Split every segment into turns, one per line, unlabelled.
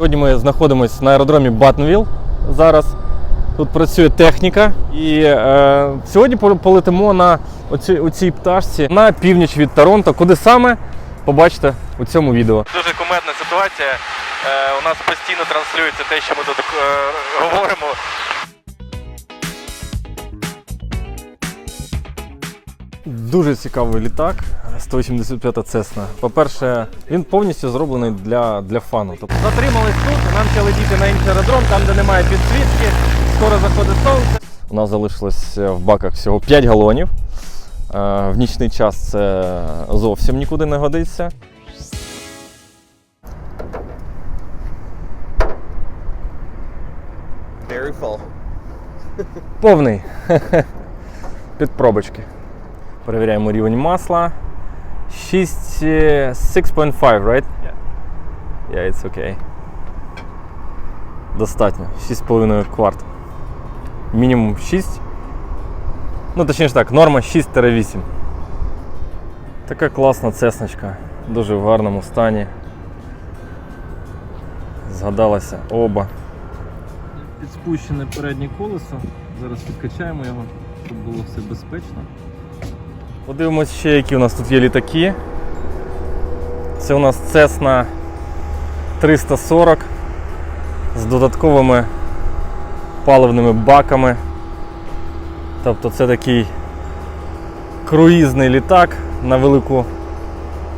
Сьогодні ми знаходимося на аеродромі Батнвіл. Зараз тут працює техніка. І е, сьогодні полетимо на оці, оцій пташці на північ від Торонто. Куди саме побачите у цьому відео. Дуже кумедна ситуація. Е, у нас постійно транслюється те, що ми тут е, говоримо. Дуже цікавий літак 185 Cessna. По-перше, він повністю зроблений для, для фану. Тобто затримались тут, нам ще летіти на інший аеродром, там де немає підсвітки, скоро заходить сонце. У нас залишилось е, в баках всього 5 галонів. Е, В нічний час це зовсім нікуди не годиться.
Very full.
Повний. Під пробочки. Перевіряємо рівень масла. 6, е, 6.5, right? Yeah, it's okay. Достатньо. 6,5 кварт. Мінімум 6. Ну, точніше так, норма 6-8. Така класна цесночка. Дуже в гарному стані. Згадалася оба. Підспущене переднє колесо. Зараз підкачаємо його, щоб було все безпечно. Подивимось ще, які у нас тут є літаки. Це у нас Cessna 340 з додатковими паливними баками. Тобто це такий круїзний літак на велику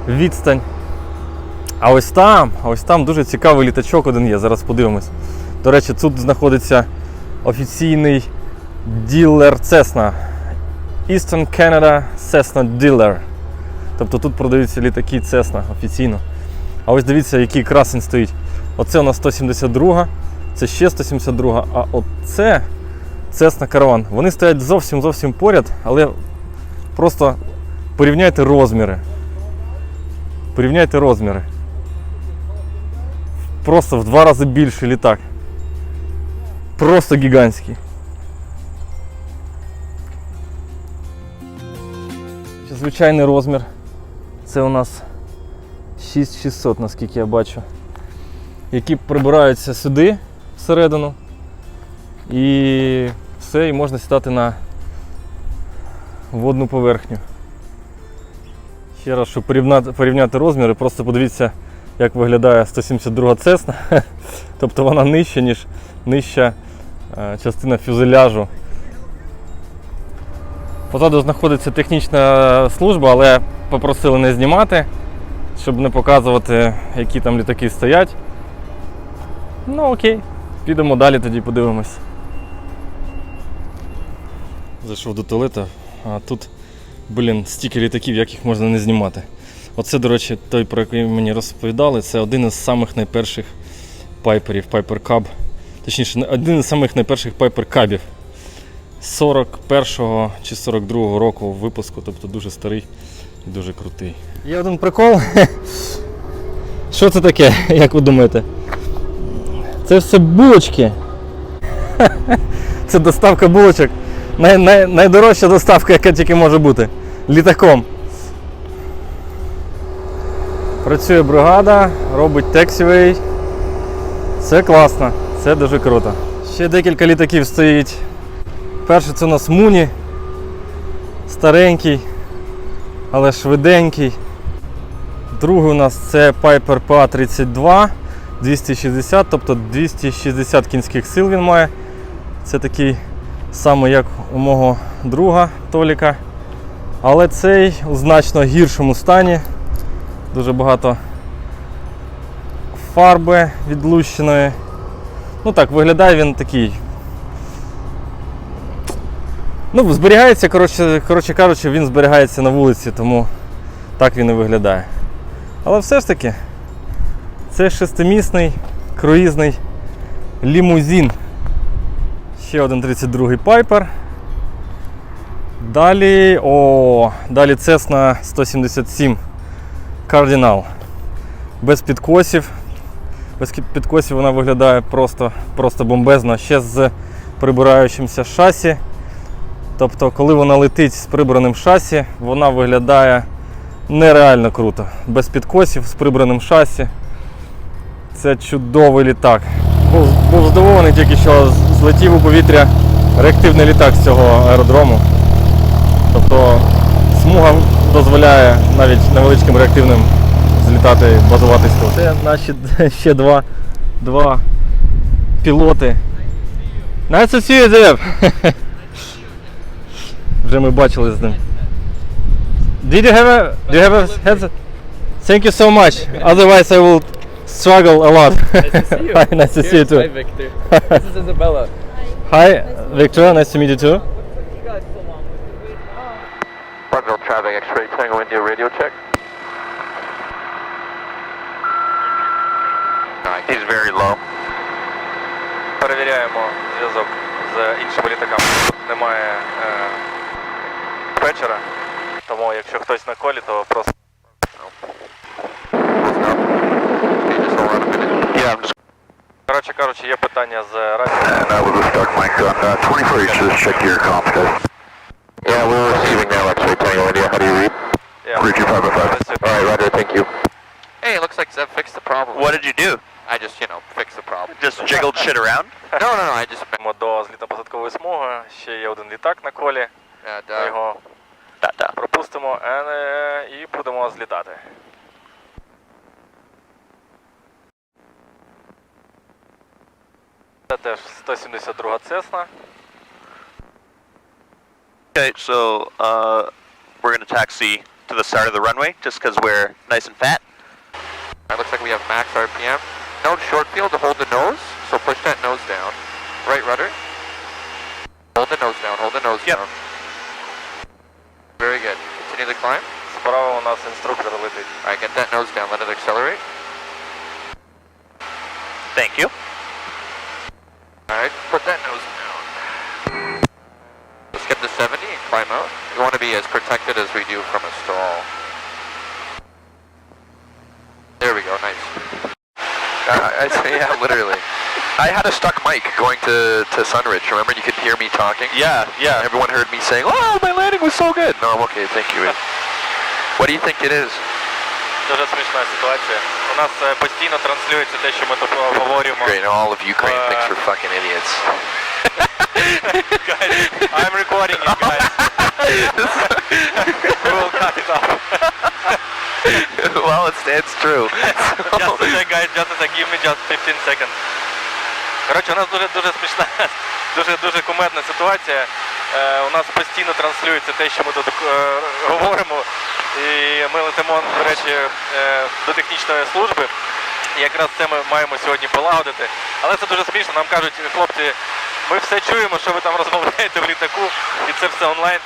відстань. А ось там, ось там дуже цікавий літачок один є, зараз подивимось. До речі, тут знаходиться офіційний ділер Cessna. Eastern Canada Cessna Dealer. Тобто тут продаються літаки Cessna офіційно. А ось дивіться, який красень стоїть. Оце у нас 172, це ще 172, а оце Cessna Caravan. Вони стоять зовсім зовсім поряд, але просто порівняйте розміри. Порівняйте розміри. Просто в два рази більший літак. Просто гігантський. Звичайний розмір. Це у нас 6600, наскільки я бачу. Які прибираються сюди всередину. І все, і можна сідати на водну поверхню. Ще раз, щоб порівняти, порівняти розміри, просто подивіться, як виглядає 172 Cessna. Тобто вона нижча, ніж нижча е, частина фюзеляжу. Позаду знаходиться технічна служба, але попросили не знімати, щоб не показувати, які там літаки стоять. Ну окей, підемо далі тоді подивимось. Зайшов до туалета, а тут, блін, стільки літаків, як їх можна не знімати. Оце, до речі, той, про який мені розповідали, це один із самих найперших пайперів, Piper Cub. Точніше, один із самих найперших Piper Cubів. 41-го чи 42-го року випуску, тобто дуже старий і дуже крутий. Є один прикол. Що це таке, як ви думаєте? Це все булочки. Це доставка булочок. Най, най, найдорожча доставка, яка тільки може бути. Літаком. Працює бригада, робить тексівей. Це класно, це дуже круто. Ще декілька літаків стоїть. Перший це у нас Муні. Старенький, але швиденький. Другий у нас це Piper PA32 260, тобто 260 кінських сил він має. Це такий самий, як у мого друга Толіка. Але цей у значно гіршому стані. Дуже багато фарби відлущеної. Ну так, виглядає він такий. Ну, зберігається, коротше, коротше кажучи, він зберігається на вулиці, тому так він і виглядає. Але все ж таки, це шестимісний круїзний лімузин. Ще один 32-й Piper. Далі. О, далі Cessna 177 Cardinal. Без підкосів. Без підкосів вона виглядає просто, просто бомбезно. Ще з прибираючимся шасі. Тобто, коли вона летить з прибраним шасі, вона виглядає нереально круто. Без підкосів, з прибраним шасі.
Це чудовий літак. Був, був здивований тільки що злетів у повітря реактивний літак з цього аеродрому. Тобто смуга дозволяє навіть невеличким реактивним злітати, базуватись тут. Це наші ще два, два пілоти. Nice to see you, Zeb. Вже ми бачили з ним. Did you have a, do you have a headset? Thank you so much. Otherwise I will struggle a lot.
Nice to see you.
Hi, nice to see you
Cheers. Hi,
too.
Victor. this is Isabella.
Hi, Victor. Nice to meet you too.
Frontal traffic X-ray Tango India radio check. Alright, he's very low.
Перевіряємо зв'язок з іншими літаками. Тут немає е, вечора, тому якщо хтось на колі, то просто. Коротше кажучи, є питання з радіо.
And that was a start mic on uh, 24 just check your comms, guys. Yeah, we're receiving now X-ray India. How do you read?
Yeah.
Read your 505.
That's it.
Alright, Roger, thank you.
Hey, it looks like Zev fixed the problem.
What did you do?
I just, you know, fixed the problem.
Just jiggled shit around?
no, no, no. I just
до злітно-посадкової смуги. Ще є один літак на колі.
and,
Ми
uh,
його
Да-да.
пропустимо е, і будемо злітати. Це теж 172 Цесна.
Okay, so uh, we're gonna taxi to the start of the runway just because we're nice and fat.
it looks like we have max RPM. Node short field to hold the nose, so push that nose down. Right rudder. Hold the nose down. Hold the nose
Yep.
down. Very good. Continue the climb.
Справа у нас інструктор летить.
All right, get that nose down. Let it accelerate.
Thank you.
All right, put that nose down. Let's get to 70 and climb out. We want to be as protected as we do from a stall. There we go, nice.
Uh, I, yeah, literally. I had a stuck mic going to, to Sunridge. Remember, you could hear me talking?
Yeah, yeah.
Everyone heard me saying, oh, my landing was so good. No, I'm okay, thank you. what do you think it is?
Дуже смішна ситуація. У нас е, постійно транслюється те, що ми тут обговорюємо.
Great, all of Ukraine
Uh,
thinks we're fucking idiots.
Guys, I'm recording it, guys. We will cut it off.
well, it's, it's true.
Just a sec, guys, just a sec, give me just 15 seconds. Коротше, у нас дуже дуже смішна, дуже дуже кумедна ситуація. Е, у нас постійно транслюється те, що ми тут е, говоримо. І ми летимо, до речі, е, до технічної служби. І якраз це ми маємо сьогодні полагодити. Але це дуже смішно. Нам кажуть, хлопці, ми все чуємо, що ви там розмовляєте в літаку, і це все онлайн.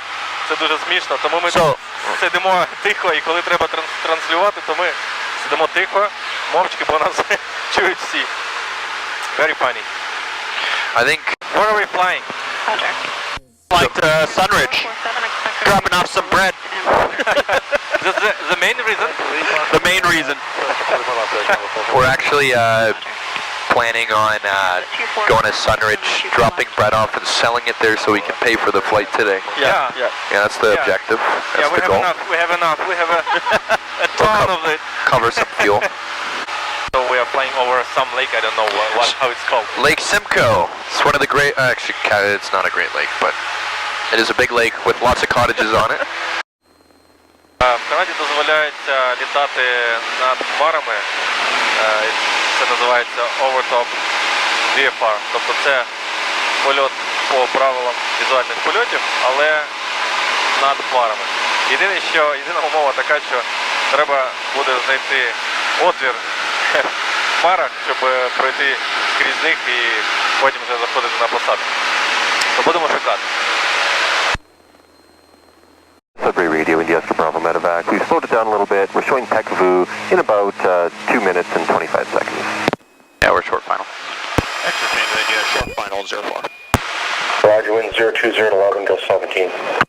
Це дуже смішно. Тому ми
So-
сидимо тихо, і коли треба транслювати, то ми сидимо тихо, мовчки, бо нас чують всі. Very funny.
I think
Where are we flying?
Flying to uh, Sunridge, dropping off some bread.
The, the, the main reason?
The main reason.
we're actually uh, planning on uh, going to Sunridge, dropping bread off and selling it there so we can pay for the flight today.
Yeah.
yeah.
Yeah, that's the
Yeah.
objective. That's
Yeah, we
the
have
goal.
enough. We have enough. We have a, a ton of it.
Cover some fuel.
So we are flying over some lake. I don't know what, what how it's called.
Lake Simcoe. It's one of the great. Uh, actually, it's not a great lake, but it is a big lake with lots of cottages on it.
Е, В Канаді дозволяється літати над хмарами. Е, Це називається overtop VFR. Тобто це польот по правилам візуальних польотів, але над хмарами. Єдине, що єдина умова така, що треба буде знайти отвір хмарах, щоб пройти скрізь них і потім вже заходити на посадку. То будемо шукати.
Sudbury Radio, India Oscar Bravo Medevac. We've slowed it down a little bit. We're showing Pekvu in about uh, 2 minutes and 25 seconds.
Yeah, we're short final.
Entertainment idea, short final, zero four.
Roger, wind 020 at 11, go 17.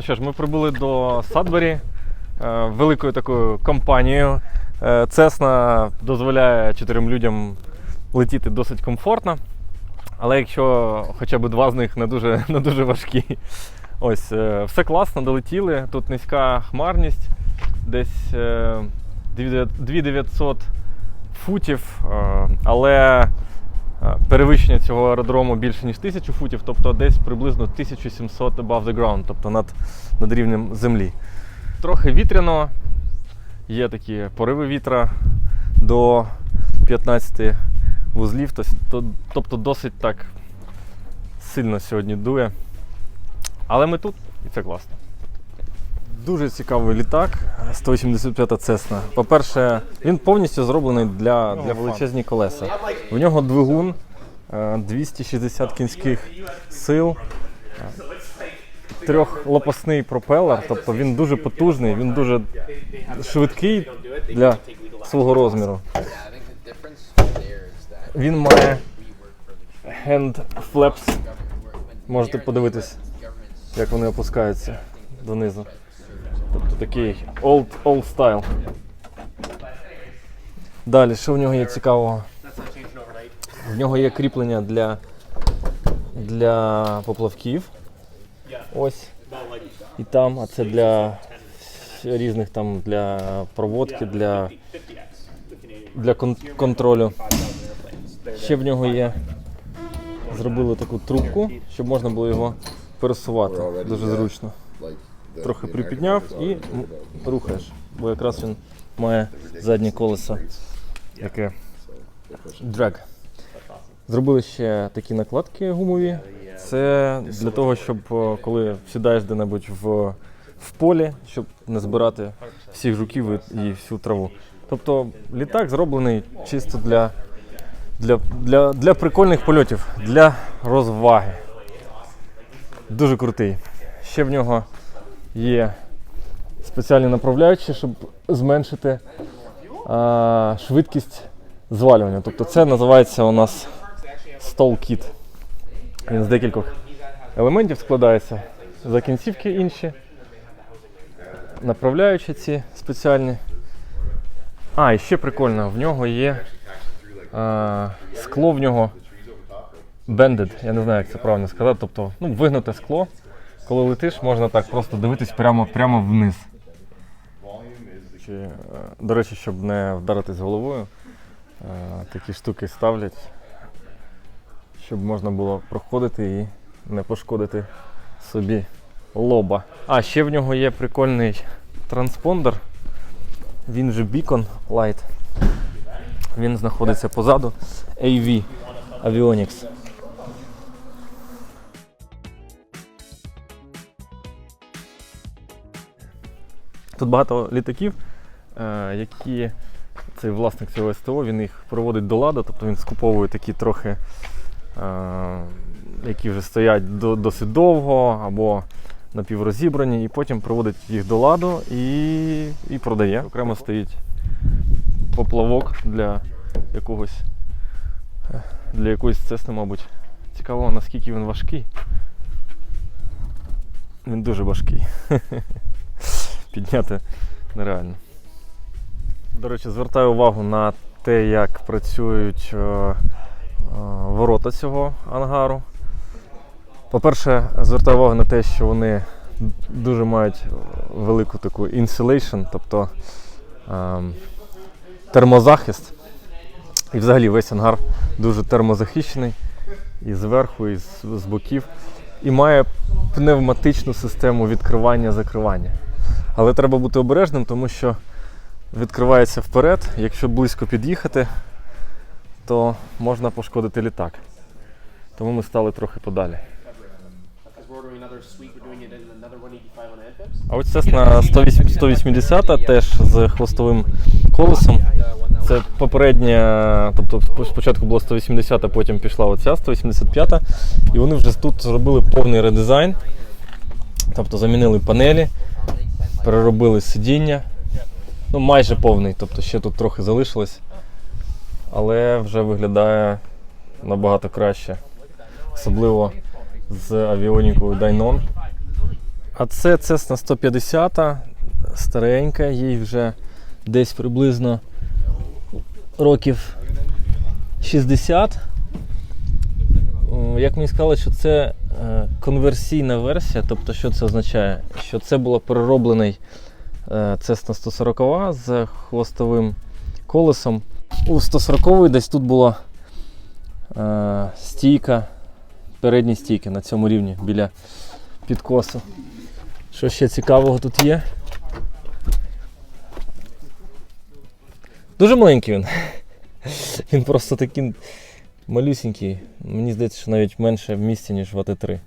Ну що ж, ми прибули до Садбері е, великою такою компанією. Cessna дозволяє чотирьом людям летіти досить комфортно. Але якщо хоча б два з них не дуже, не дуже важкі. Ось, е, все класно, долетіли. Тут низька хмарність, десь е, 2900 футів, е, але е, перевищення цього аеродрому більше ніж 1000 футів, тобто десь приблизно 1700 above the ground, тобто над, над рівнем землі. Трохи вітряно, є такі пориви вітра до 15 вузлів, тобто досить так сильно сьогодні дує. Але ми тут і це класно. Дуже цікавий літак 185 Cessna. По-перше, він повністю зроблений для, для величезні колеса. В нього двигун е, 260 кінських сил, е, трьохлопасний пропелер, тобто він дуже потужний, він дуже швидкий для свого розміру. Він має hand flaps. Можете подивитись, як вони опускаються донизу. Такий old, old style. Далі, що в нього є цікавого? В нього є кріплення для, для поплавків. Ось. І там, а це для різних там для проводки, для, для кон- контролю. Ще в нього є. Зробили таку трубку, щоб можна було його пересувати. Дуже зручно. Трохи припідняв і рухаєш. Бо якраз він має заднє колесо, яке драг. Зробили ще такі накладки гумові. Це для того, щоб коли сідаєш де-небудь в, в полі, щоб не збирати всіх жуків і, і всю траву. Тобто літак зроблений чисто для, для, для, для прикольних польотів, для розваги. Дуже крутий. Ще в нього є спеціальні направляючі, щоб зменшити а, швидкість звалювання. Тобто це називається у нас kit. Він з декількох елементів складається. За кінцівки інші. Направляючі ці спеціальні. А, і ще прикольно, в нього є а, скло в нього bended, я не знаю, як це правильно сказати. Тобто, ну, вигнуте скло. Коли летиш, можна так просто дивитись прямо, прямо вниз. Чи, е, до речі, щоб не вдаритись головою, е, такі штуки ставлять, щоб можна було проходити і не пошкодити собі лоба. А, ще в нього є прикольний транспондер. Він же Beacon Light. Він знаходиться позаду. AV Avionics. Тут багато літаків, е, які цей власник цього СТО, він їх проводить до ладу, тобто він скуповує такі трохи, е, які вже стоять досить довго або напіврозібрані, і потім проводить їх до ладу і, і продає. Окремо стоїть поплавок для якогось для якоїсь цесни, мабуть. Цікаво, наскільки він важкий. Він дуже важкий. Підняти нереально. До речі, звертаю увагу на те, як працюють е, е, ворота цього ангару. По-перше, звертаю увагу на те, що вони дуже мають велику таку insulation, тобто ем, термозахист. І взагалі весь ангар дуже термозахищений і зверху, і з, з боків. І має пневматичну систему відкривання-закривання. Але треба бути обережним, тому що відкривається вперед. Якщо близько під'їхати, то можна пошкодити літак. Тому ми стали трохи подалі.
Because we're ordering another suite, we're doing it in another 185 on Amphibs.
А ось Cessna 108 180 теж з хвостовим колесом. Це попередня, тобто спочатку було 180, а потім пішла оця 185. І вони вже тут зробили повний редизайн. Тобто замінили панелі, переробили сидіння. Ну, майже повний, тобто ще тут трохи залишилось. Але вже виглядає набагато краще. Особливо з авіонікою Dynon. А це Cessna 150, старенька, їй вже десь приблизно років 60. Як мені сказали, що це конверсійна версія, тобто що це означає? Що це було перероблений е, Cessna 140 з хвостовим колесом. У 140 десь тут була е, стійка, передні стійки на цьому рівні біля підкосу. Що ще цікавого тут є? Дуже маленький він. Він просто такий малюсінький. Мені здається, що навіть менше в місці, ніж в АТ3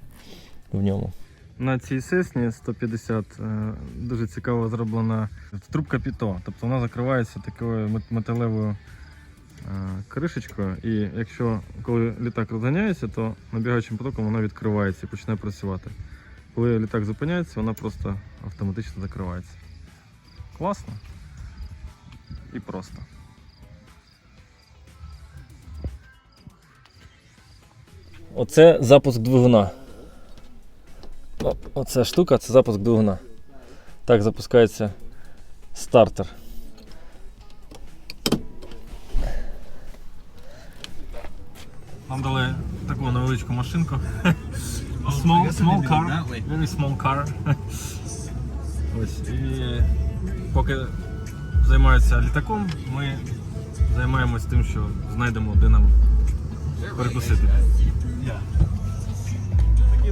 в ньому. На цій сесні 150 е, дуже цікаво зроблена трубка піто. Тобто вона закривається такою металевою е, кришечкою. І якщо коли літак розганяється, то набігаючим потоком вона відкривається і починає працювати. Коли літак зупиняється, вона просто автоматично закривається. Класно і просто. Оце запуск двигуна. Оця штука це запуск двигуна. Так запускається стартер. Нам дали таку невеличку машинку. Small, small car. Very small car. Ось. І поки займаються літаком, ми займаємось тим, що знайдемо, де нам перекусити.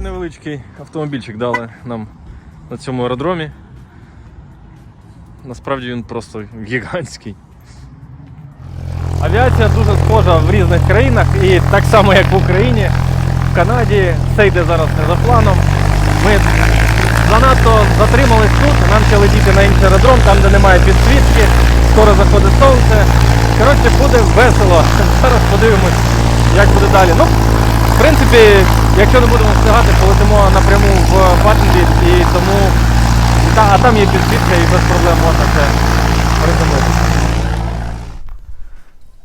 Такий невеличкий автомобільчик дали нам на цьому аеродромі. Насправді він просто гігантський. Авіація дуже схожа в різних країнах і так само як в Україні, в Канаді все йде зараз не за планом. Ми занадто затримались тут, нам ще летіти на інший аеродром, там де немає підсвітки, скоро заходить сонце. Коротше, буде весело. Зараз подивимось, як буде далі. Ну, в принципі, якщо не будемо встигати, полетимо напряму в Паттенбіт і тому. Та, а там є підсвітка і без проблем можна це приземлитися.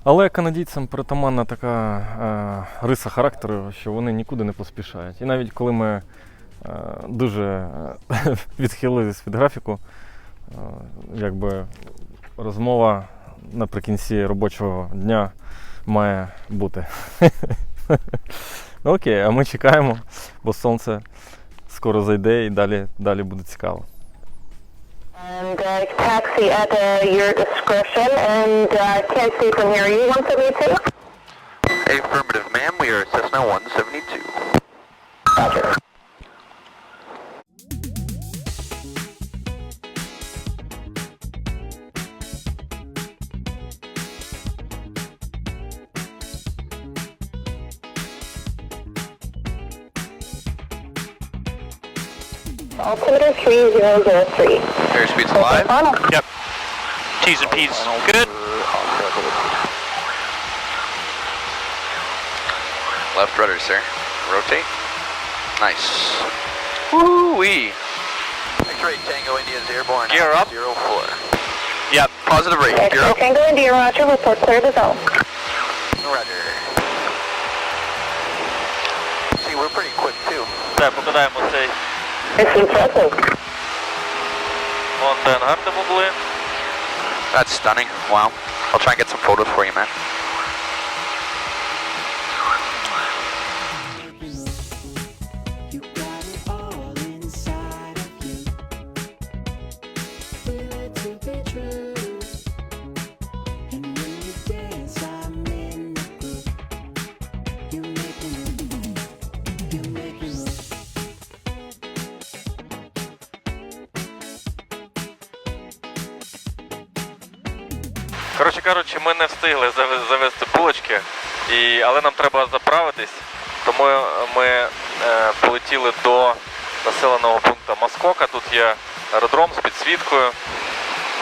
Але канадійцям притаманна така е, риса характеру, що вони нікуди не поспішають. І навіть коли ми е, дуже е, відхилились від графіку, е, якби розмова наприкінці робочого дня має бути. Ну окей, а ми чекаємо, бо сонце скоро зайде і далі, далі буде цікаво.
And uh, taxi at uh, your discretion, and uh, can't see from here. Are you 172?
Affirmative, ma'am. We are Cessna 172.
Roger. 3003.
Airspeed's alive.
Final.
Yep. T's and P's. Good. Left rudder, sir. Rotate. Nice. Woo-wee. X-ray Tango India's airborne.
Gear up.
Zero four. Yep. Positive rate. Gear
X-ray
up.
Tango India, Roger. Report clear to zone.
Roger. See, we're pretty quick too.
Так, покидаємо цей
It's impressive.
That's stunning. Wow. I'll try and get some photos for you, man.
Ми не встигли завести булочки, і, але нам треба заправитись, тому ми е, полетіли до населеного пункту Маскока. Тут є аеродром з підсвіткою.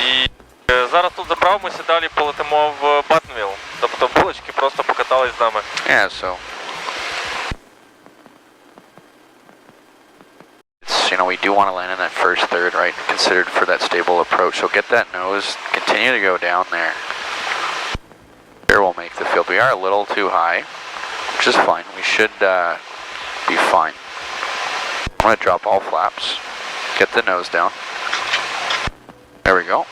І е, зараз тут заправимося далі полетимо в Батнвіл. Тобто булочки просто покатались з нами.
Yeah, so. You know, we do want to land in that first third, right? Considered for that stable approach. So get that nose, continue to go down there. Here will make the field. We are a little too high, which is fine. We should uh, be fine. I'm going to drop all flaps. Get the nose down. There we go.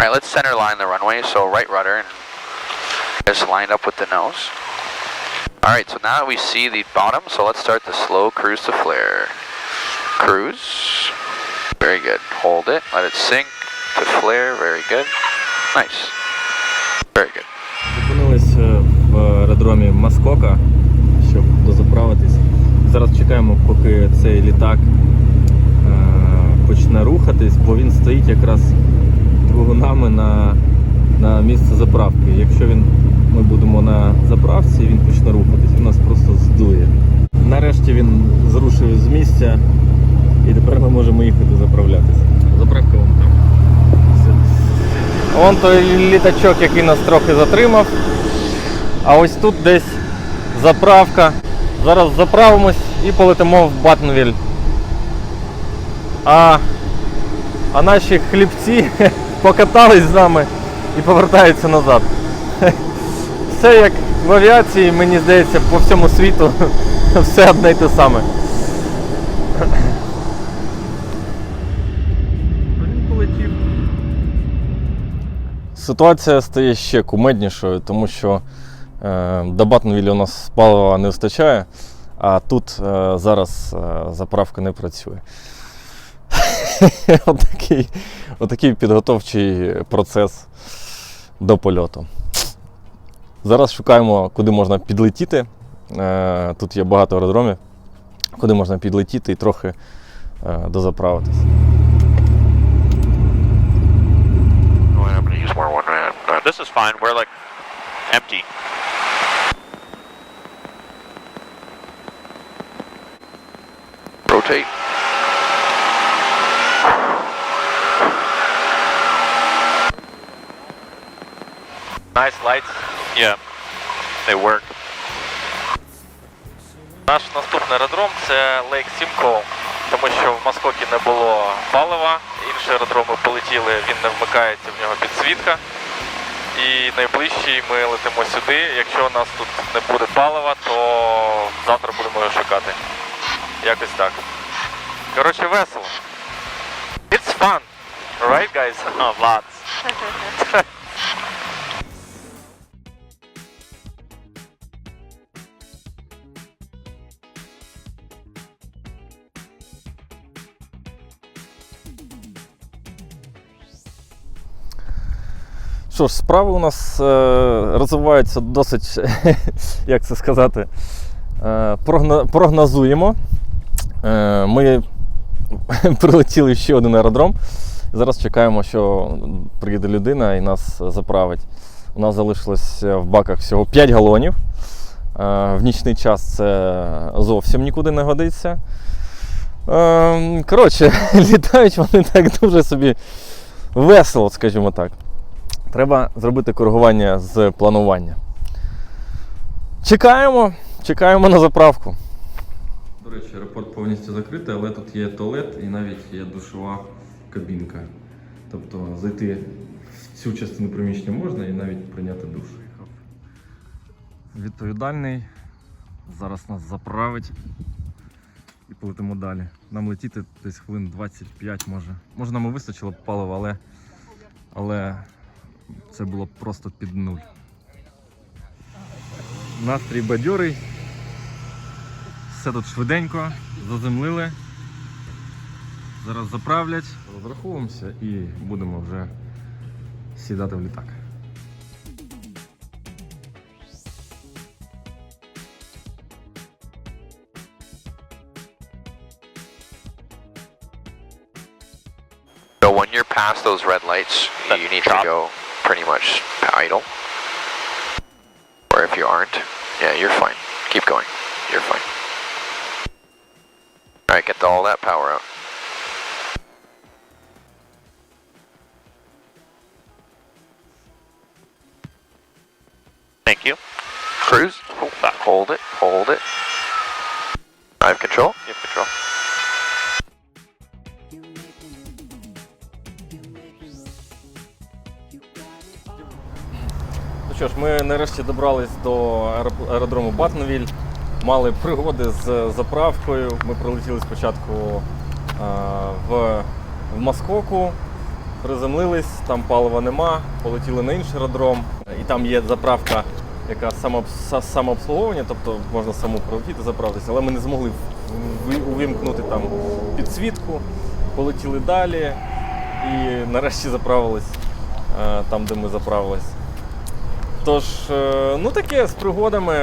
Alright, let's center line the runway, so right rudder and just lined up with the nose. Alright, so now we see the bottom, so let's start the slow cruise to flare. Cruise. Very good. Hold it, let it sink to flare, very good. Nice.
Аеродромі Маскока, щоб дозаправитись. Зараз чекаємо, поки цей літак е, почне рухатись, бо він стоїть якраз двигунами на, на місце заправки. Якщо він, ми будемо на заправці, він почне рухатись, він нас просто здує. Нарешті він зрушив з місця і тепер ми можемо їхати заправлятися. Заправка вон там. Вон той літачок, який нас трохи затримав. А ось тут десь заправка. Зараз заправимось і полетимо в Батнвіль. А, а наші хлібці покатались з нами і повертаються назад. Все як в авіації, мені здається, по всьому світу все одне й те саме. Ситуація стає ще кумеднішою, тому що до Батнвілля у нас палива не вистачає, а тут е, зараз е, заправка не працює. отакий, отакий підготовчий процес до польоту. Зараз шукаємо, куди можна підлетіти. Е, тут є багато аеродромів, куди можна підлетіти і трохи е, дозаправитись.
Uh, this is fine. We're like empty.
Rotate.
Nice lights.
Yeah, they work.
Наш наступний аеродром це Лейк Сімко, тому що в Маскокі не було палива, інші аеродроми полетіли, він не вмикається, в нього підсвітка. І найближчий ми летимо сюди. Якщо у нас тут не буде палива, то завтра будемо його шукати. Якось так. Коротше, весело. It's fun. Right, guys?
Oh, lots.
Що ж, справи у нас е, розвиваються досить, як це сказати, е, прогно, прогнозуємо. Е, ми прилетіли ще один аеродром. Зараз чекаємо, що приїде людина і нас заправить. У нас залишилось в баках всього 5 галонів. Е, в нічний час це зовсім нікуди не годиться. Е, коротше, літають вони так дуже собі весело, скажімо так. Треба зробити коригування з планування. Чекаємо, чекаємо на заправку. До речі, аеропорт повністю закритий, але тут є туалет і навіть є душова кабінка. Тобто зайти в цю частину приміщення можна і навіть прийняти душ. Відповідальний. Зараз нас заправить і полетимо далі. Нам летіти десь хвилин 25 може. Може нам і вистачило б палива, але, але це було просто під нуль. Настрій бадьорий. Все тут швиденько, заземлили. Зараз заправлять, розраховуємося і будемо вже сідати в літак.
So when you're past those red lights, you need to go pretty much idle. Or if you aren't, yeah, you're fine. Keep going. Alright, get all that power out.
Thank you.
Cruise. Hold it. Hold it. I have control.
You have control.
You make me move. You make me move. You got it all.
Ну що ж, ми нарешті добрались до аероп- аеродрому Батновіль. Мали пригоди з заправкою. Ми прилетіли спочатку е, в, Маскоку, приземлились, там палива нема, полетіли на інший аеродром. І там є заправка, яка самообслуговування, тобто можна саму прилетіти заправитися, але ми не змогли увімкнути там підсвітку, полетіли далі і нарешті заправились е, там, де ми заправились. Тож, е, ну таке з пригодами.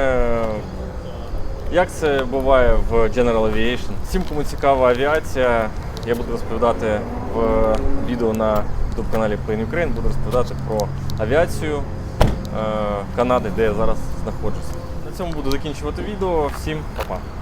Як це буває в General Aviation? Всім, кому цікава авіація, я буду розповідати в відео на youtube каналі Plane Ukraine, буду розповідати про авіацію е, Канади, де я зараз знаходжуся. На цьому буду закінчувати відео. Всім па-па.